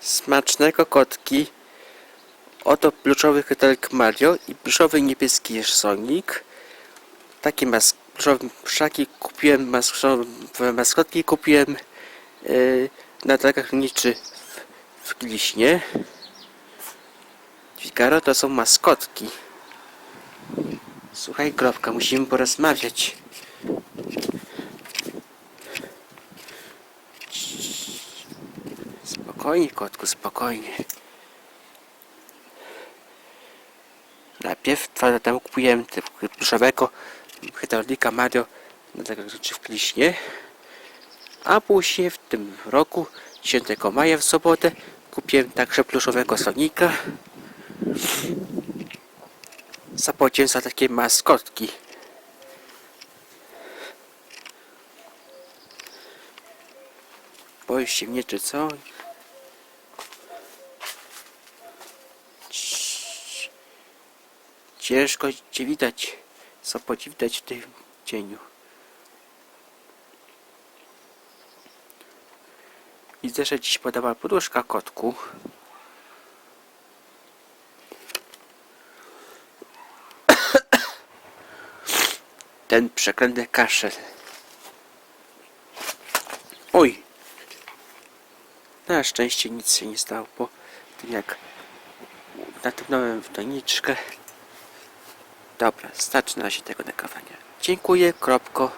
Smacznego kotki. Oto pluszowy kytelek Mario i pluszowy niebieski Sonic. Takie pluszowe szaki kupiłem, maskowe maskotki kupiłem yy, na targach niczy w, w Gliśnie. Figaro to są maskotki. Słuchaj, kropka, musimy porozmawiać. Spokojnie, kotku, spokojnie. Najpierw dwa lata temu kupiłem pluszowego hydraulika Mario na tego w Kliśnie. A później w tym roku, 10 maja w sobotę, kupiłem także pluszowego Sonika. Zapłaciłem za takie maskotki. Boisz się mnie, czy co? Ciężko cię widać. Co po ci widać w tym cieniu. Widzę, że dziś podała poduszka kotku. Ten przeklęty kaszel. Oj! Na szczęście nic się nie stało po tym jak natynąłem w doniczkę. Dobra, starczy na razie tego nagrywania. Dziękuję, kropko.